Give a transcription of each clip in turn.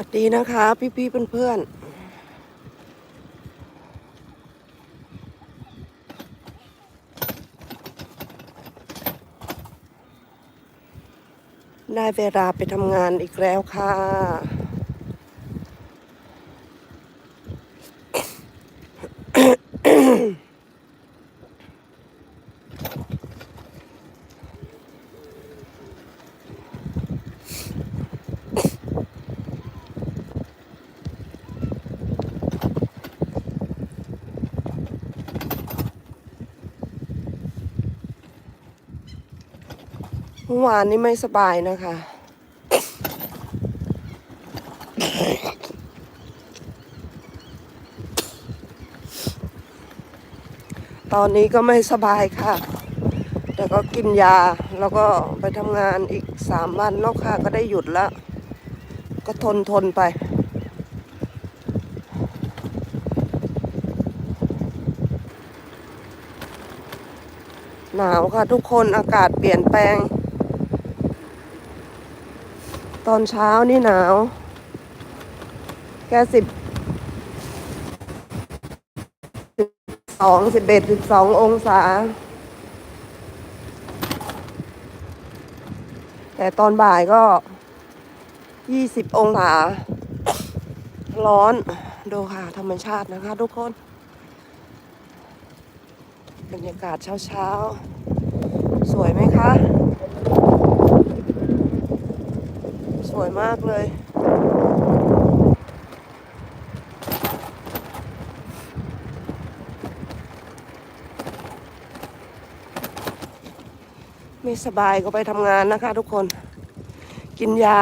วัสดีนะคะ พี่ๆเพื่อนๆได้เวลาไปทำงานอีกแล้วค่ะ เมื่อวานนี้ไม่สบายนะคะ ตอนนี้ก็ไม่สบายค่ะ แต่ก็กินยาแล้วก็ไปทำงานอีกสามวันนอกค่ะก็ได้หยุดแล้ว ก็ทนทนไปหนาวค่ะทุกคนอากาศเปลี่ยนแปลง ตอนเช้านี่หนาว แค่สิบสองสิบเอ็ดสิบสององศา แต่ตอนบ่ายก็ยี่สิบองศา ร้อนดูค่ะ ธรรมชาตินะคะทุกคน บรรยากาศเช้าๆ สวยไหมคะ ส วยมากเลยไม่สบายก็ไปทำงานนะคะทุกคน กินยา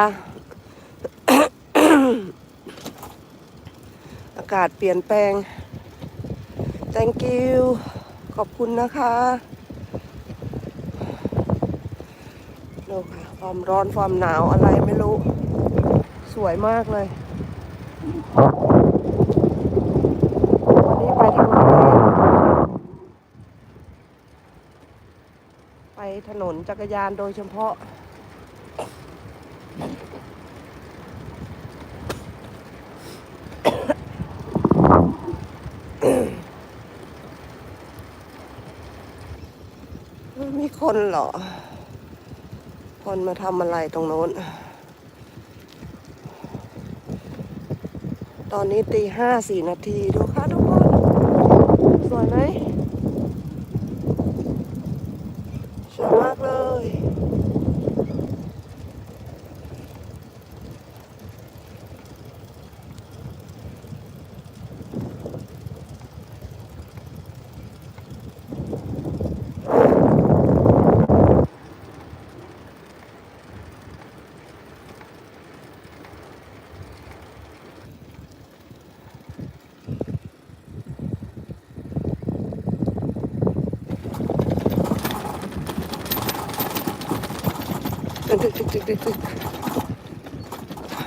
อากาศเปลี่ยนแปลง thank you ขอบคุณนะคะดู ความร้อนความหนาวอะไรไม่รู้ สวยมากเลย วันนี้ไปทางไหนไปถนนจักรยานโดยเฉพาะ มีคนเหรอ คนมาทำอะไรตรงโน้น ตอนนี้ตีห้าสี่นาทีดูค่ะดูกคน สวยไหมสวยมากเลย ตึกตึกตึกตึกตึกตึก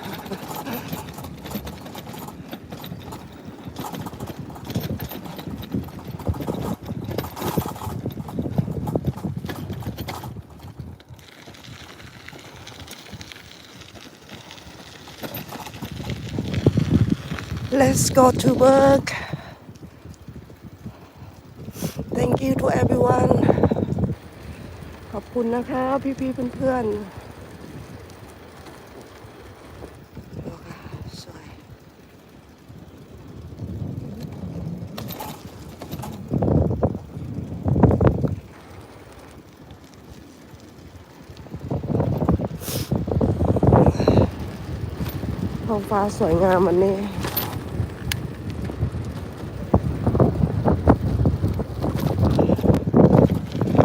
Let's go to work. Thank you to everyone. ขอบคุณนะคะ พี่ๆเพื่อนๆดูค่ะสวยท้ องฟ้าสวยงามวันนี้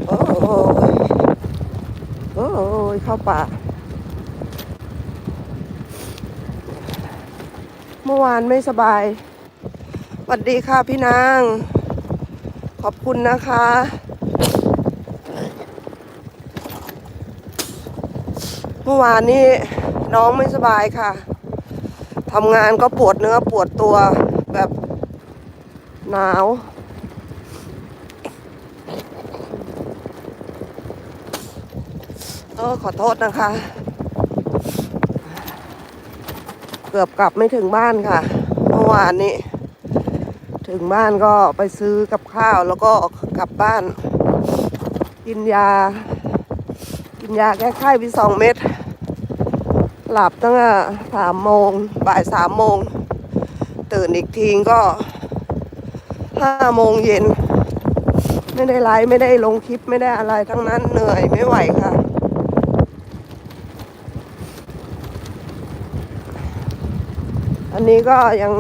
โอ้โหโอ้โหเข้าป่า เมื่อวานไม่สบายสวัสดีค่ะพี่นาง ขอบคุณนะคะเมื่อวานนี้น้องไม่สบายค่ะ ทำงานก็ปวดเนื้อปวดตัวแบบหนาวเออขอโทษนะคะ เกือบกลับไม่ถึงบ้านค่ะ เมื่อวานนี้ ถึงบ้านก็ไปซื้อกับข้าวแล้วก็กลับบ้าน กินยา กินยาแก้ไข้ไปสองเม็ด หลับตั้งแต่สามโมงบ่ายสามโมง ตื่นอีกทีก็ห้าโมงเย็น ไม่ได้ไลฟ์ไม่ได้ลงคลิปไม่ได้อะไรทั้งนั้นเหนื่อยไม่ไหวค่ะ อันนี้ก็ยัง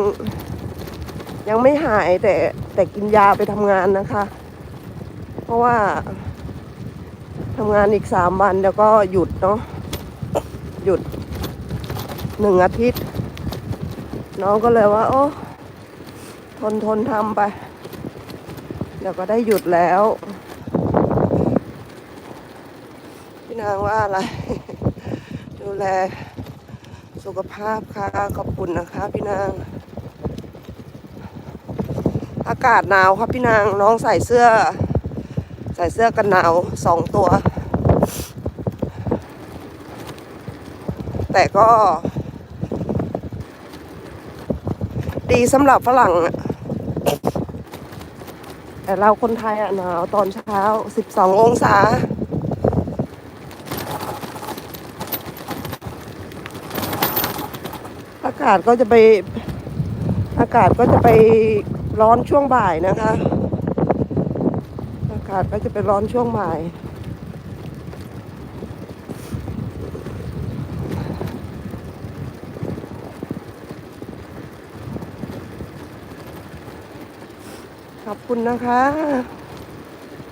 ยังไม่หายแต่แต่กินยาไปทำงานนะคะ เพราะว่าทำงานอีกสามวันแล้วก็หยุดเนาะหยุด หนึ่งอาทิตย์ น้องก็เลยว่า โอ้ทนทนทำไป เดี๋ยวก็ได้หยุดแล้ว พี่นางว่าอะไร ดูแลสุขภาพค่ะขอบคุณนะคะ พี่นาง อากาศหนาวครับพี่นางน้องใส่เสื้อ ใส่เสื้อกันหนาวสองตัว แต่ก็ ดีสำหรับฝรั่งอะแต่เราคนไทยอะหนาวตอนเช้า 12 องศา อากาศก็จะไป อากาศก็จะไปร้อนช่วงบ่ายนะคะ อากาศก็จะไปร้อนช่วงบ่าย ขอบคุณนะคะ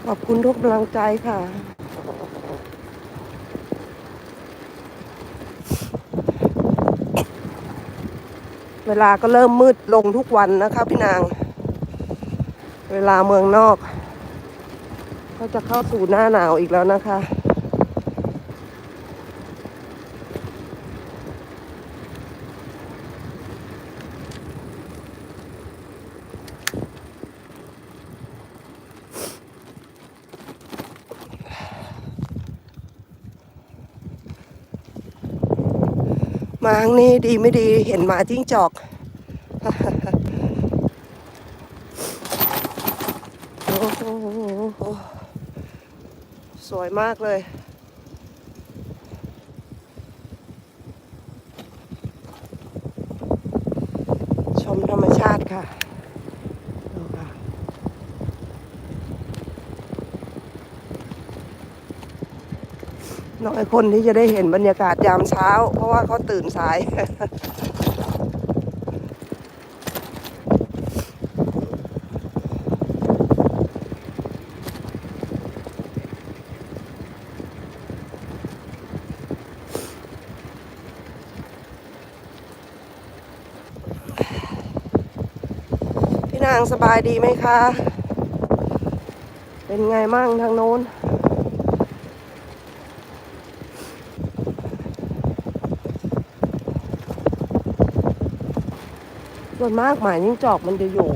ขอบคุณทุกกำลังใจค่ะ เวลาก็เริ่มมืดลงทุกวันนะคะพี่นาง เวลาเมืองนอก ก็จะเข้าสู่หน้าหนาวอีกแล้วนะคะ มาข้งนี้ดีไม่ดีเห็นหมาจิ้งจอกโอ้โหสวยมากเลย ชมธรรมชาติค่ะดูค่ะ น้อยคนที่จะได้เห็นบรรยากาศยามเช้า เพราะว่าเขาตื่นสาย พี่นางสบายดีไหมคะ เป็นไงมั่งทางโน้น ส่วนมากหมายิ่งจอกมันจะอยู่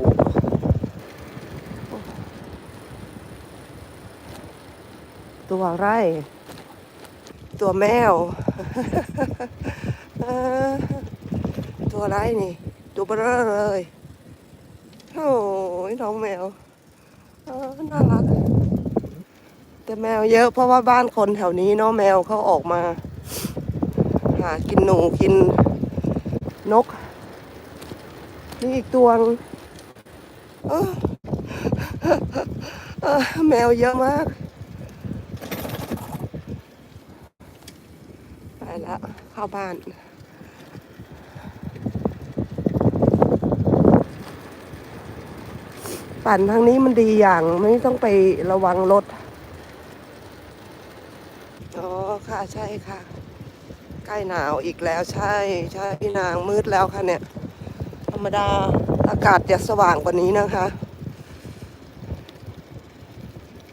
ตัวไร่ ตัวแมว ตัวไร่นี่ ตัวเบลอเลย โอ้ยน้องแมวน่ารัก แต่แมวเยอะเพราะว่าบ้านคนแถวนี้เนาะแมวเขาออกมา หากินหนูกินนก นี่อีกตัวงเออเออแมวเยอะมาก ไปแล้ว เข้าบ้านปั่นทางนี้มันดีอย่างไม่ต้องไประวังรถ อ๋อค่ะใช่ค่ะ ใกล้หนาวอีกแล้วใช่ ใช่พี่นางมืดแล้วค่ะเนี่ย รรมดาอากาศจะสว่างกว่านี้นะคะ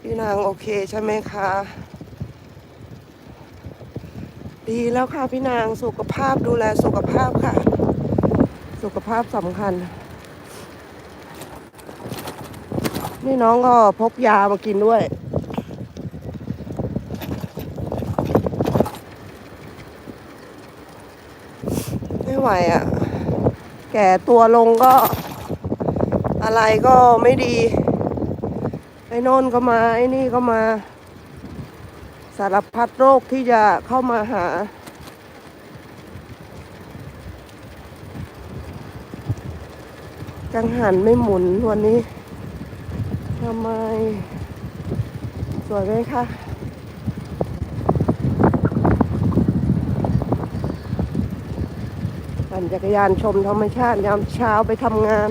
พี่นางโอเคใช่ไหมคะ ดีแล้วค่ะพี่นางสุขภาพดูแลสุขภาพค่ะ สุขภาพสำคัญ นี่น้องก็พกยามากินด้วยไม่ไหวอะ แก่ตัวลงก็ อะไรก็ไม่ดี ไอ้น่นก็มาไอ้นี่ก็มา สารพัดโรคที่จะเข้ามาหา กังหันไม่หมุนวันนี้ทำไม สวยไหมคะ ปั่นจักรยานชมธรรมชาติยามเช้าไปทำงาน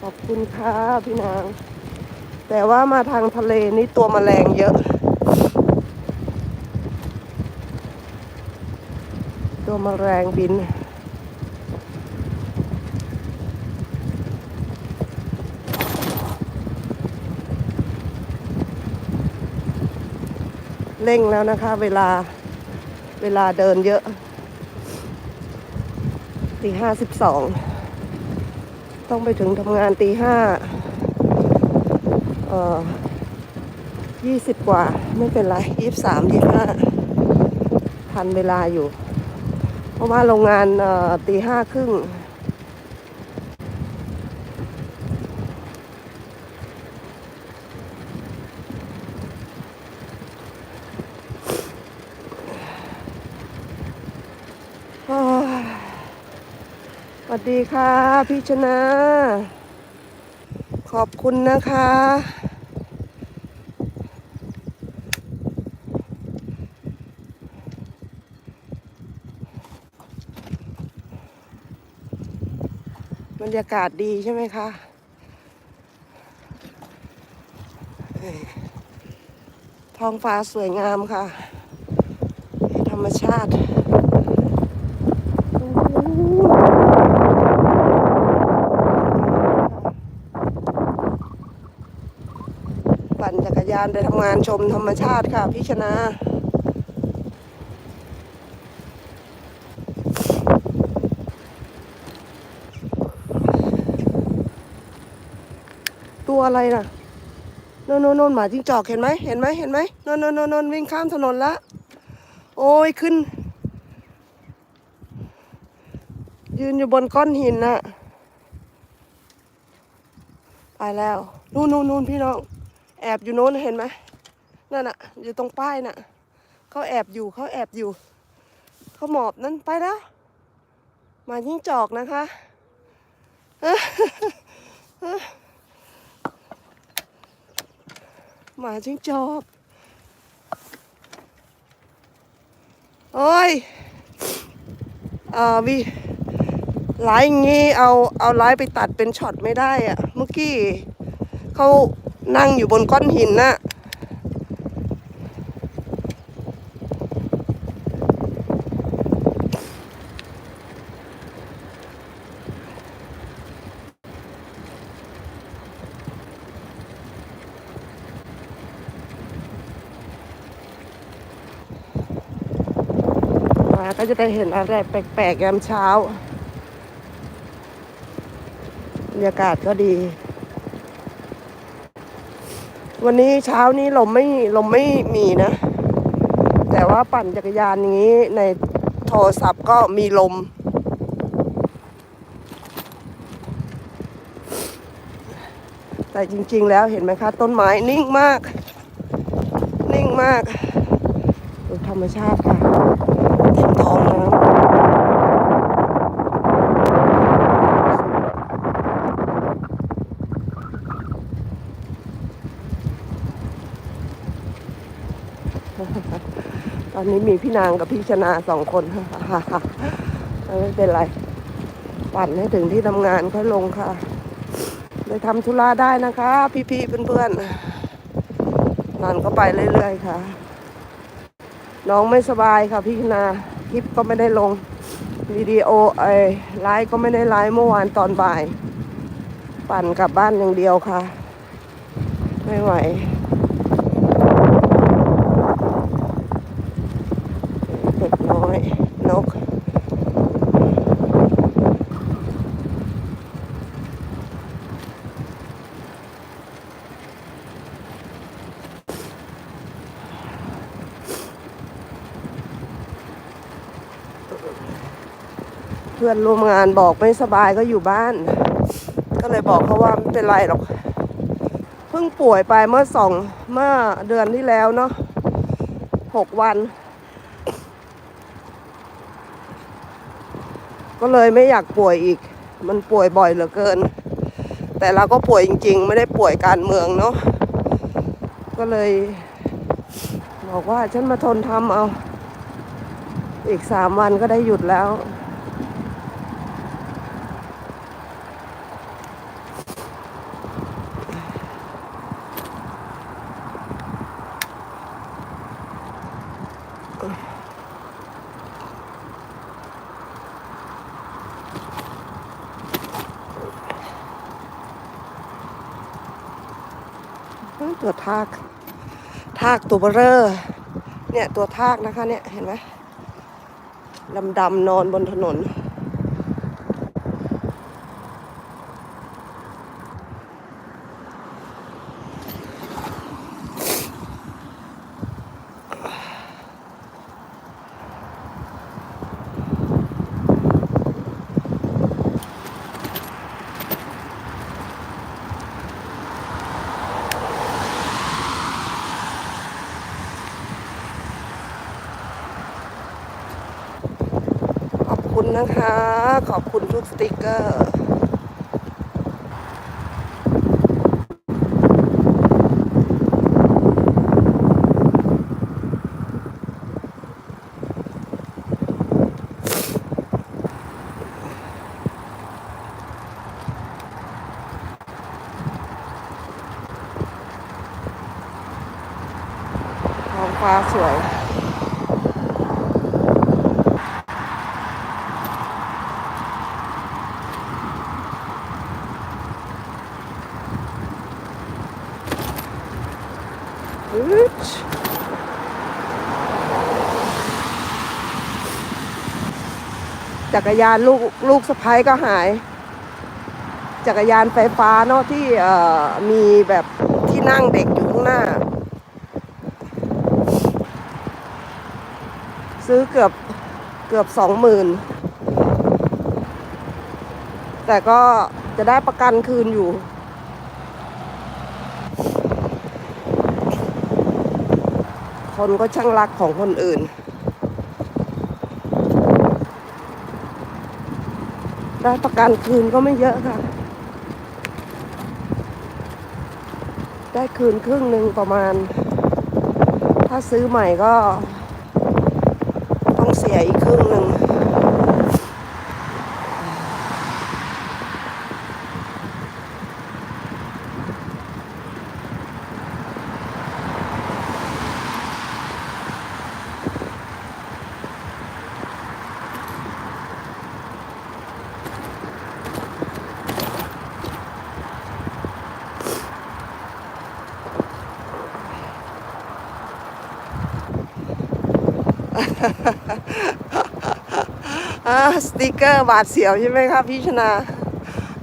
ขอบคุณค่ะพี่นาง แต่ว่ามาทางทะเลนี่ตัวแมลงเยอะ ตัวแมลงบินเร่งแล้วนะคะเวลา เวลาเดินเยอะตีห้าสิบสองต้องไปถึงทำงานตีห้าเอ่อยี่สิบกว่าไม่เป็นไรยี่สามยี่ห้าทันเวลาอยู่ เพราะว่าโรงงานตีห้าครึ่ง สวัสดีค่ะ พี่ชนะ ขอบคุณนะคะ บรรยากาศดีใช่ไหมคะท้องฟ้าสวยงามค่ะ ธรรมชาติ ปั่นจักรยานไปทำงานชมธรรมชาติค่ะพี่ชนะตัวอะไรน่ะโน่นโน่นหมาจิ้งจอกเห็นไหมเห็นไหมเห็นไหมโนนโน่นโน่นโน่นวิ่งข้ามถนนละโอ้ยขึ้น ยืนอยู่บนก้อนหินน่ะไปแล้ว นู่นนู่นนู่นพี่น้อง แอบอยู่โน้นเห็นไหมนั่นน่ะอยู่ตรงป้ายน่ะเขาแอบอยู่เขาแอบอยู่เขาหมอบนั่นไปแล้วมายิ่งจอกนะคะหมาจิ้งจอกโอ้ยเอ่อวิไลฟ์อย่างงี้เอาเอาไลฟ์ไปตัดเป็นช็อตไม่ได้อะเมื่อกี้เขา นั่งอยู่บนก้อนหินน่ะมาก็จะได้เห็นอะไรแปลกๆยามเช้า บรรยากาศก็ดี วันนี้เช้านี้ลมไม่ลมไม่มีนะ แต่ว่าปั่นจักรยานอย่างนี้ในโทรศัพท์ก็มีลม แต่จริงๆแล้วเห็นไหมคะ ต้นไม้นิ่งมาก นิ่งมากดูธรรมชาติค่ะ เต็มท้องน้ำ ตอ นนี้มีพี่นางกับพี่ชนาสองคนไม่เป็นไร ปั่นให้ถึงที่ทำงานค่อยลงค่ะไปทำธุระได้นะคะ พี่ๆเพื่อนๆนันก็ไปเรื่อยๆค่ะ น้องไม่สบายค่ะพี่นาคลิปก็ไม่ได้ลงวิดีโอไอ้ไลฟ์ก็ไม่ได้ไลฟ์เมื่อวานตอนบ่าย ปั่นกลับบ้านอย่างเดียวค่ะ ไม่ไหว เด็กน้อย นก อ เพื่อนร่วมงานบอกไม่สบายก็อยู่บ้าน ก็เลยบอกเขาว่าไม่เป็นไรหรอก เพิ่งป่วยไปเมื่อสองเมื่อเดือนที่แล้วเนาะหกวัน ก็เลยไม่อยากป่วยอีก มันป่วยบ่อยเหลือเกิน แต่เราก็ป่วยจริง ๆ ไม่ได้ป่วยการเมืองเนาะก็เลย บอกว่าฉันมาทนทำเอา อีกสามวันก็ได้หยุดแล้ว ตัวทาก ทากตัวเบอร์เนี่ยตัวทากนะคะเนี่ยเห็นไหมดำดำๆนอนบนถนน คุณนะคะ ขอบคุณทุกสติกเกอร์ จักรยานลูกลูกสะพ้ายก็หาย จักรยานไฟฟ้าเนาะที่มีแบบที่นั่งเด็กอยู่ข้างหน้า ซื้อเกือบเกือบสองหมื่นแต่ก็จะได้ประกันคืนอยู่ คนก็ช่างรักของคนอื่น ได้ประกันคืนก็ไม่เยอะค่ะ ได้คืนครึ่งหนึ่งประมาณ ถ้าซื้อใหม่ก็ ต้องเสียอีกครึ่งหนึ่ง อ่าส ติกเกอร์บาดเสียวใช่ไหมครับพี่ชนา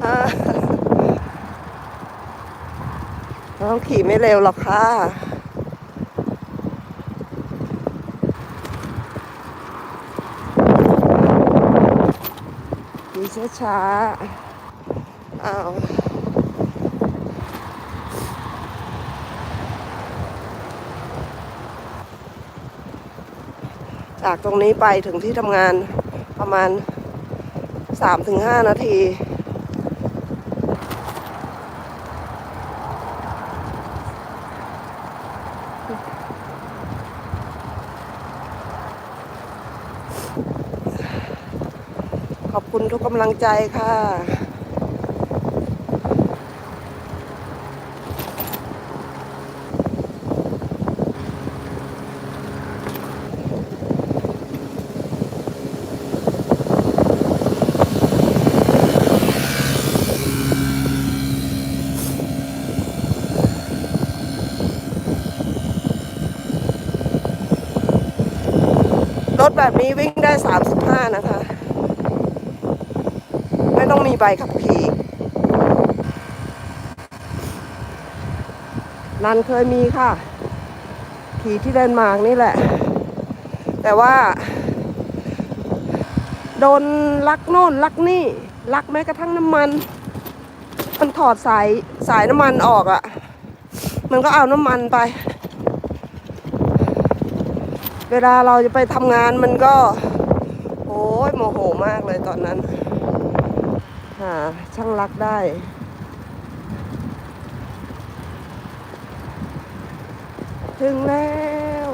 อ่าน้องขี่ไม่เร็วหรอกค่ะขี่ช้าๆอ้าวจากตรงนี้ไปถึงที่ทำงานประมาณ สามถึงห้านาที ขอบคุณทุกกำลังใจค่ะ แบบนี้วิ่งได้ 35 นะคะ ไม่ต้องมีใบขับขี่นันเคยมีค่ะ ขี่ที่เดนมาร์กนี่แหละ แต่ว่า โดนลักโน่นลักนี่ ลักแม้กระทั่งน้ำมันมันถอดสายสายน้ำมันออกอะ่ะ มันก็เอาน้ำมันไป เวลาเราจะไปทำงานมันก็ โอ้ยโมโหมากเลยตอนนั้น หาช่างรักได้ ถึงแล้ว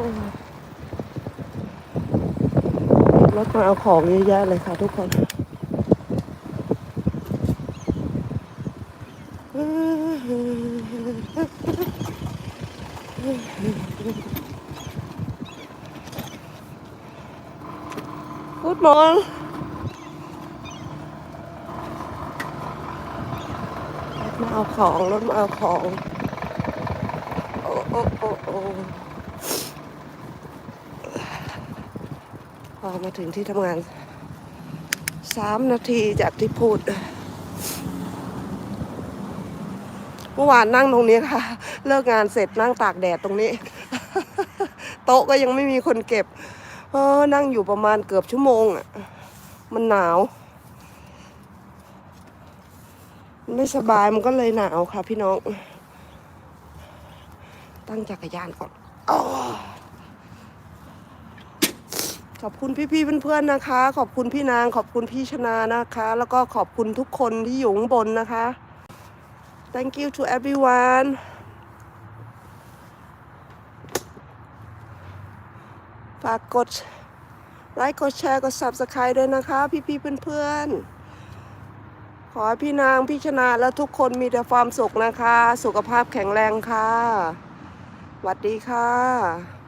รถมาเอาของเยอะแยะเลยค่ะทุกคน Good morning รถมาเอาของรถมาเอาของ โอ้โอ้โอ้โอ้พอมาถึงที่ทำงานสามนาทีจากที่พูด เมื่อวานนั่งตรงนี้ค่ะ เลิกงานเสร็จนั่งตากแดดตรงนี้ โต๊ะก็ยังไม่มีคนเก็บ เออนั่งอยู่ประมาณเกือบชั่วโมงอะ มันหนาวมันไม่สบายมันก็เลยหนาวค่ะ พี่น้อง ตั้งจักรยานก่อนอ้อขอบคุณพี่ๆเพื่อนๆนะคะ ขอบคุณพี่นาง ขอบคุณพี่ชนานะคะ แล้วก็ขอบคุณทุกคนที่อยู่ข้างบนนะคะ thank you to everyone ฝากกดไลค์กดแชร์กด subscribe ด้วยนะคะ พี่ๆเพื่อนๆ ขอให้พี่นางพี่ชนะและทุกคนมีแต่ความสุขนะคะ สุขภาพแข็งแรงค่ะสวัสดีค่ะ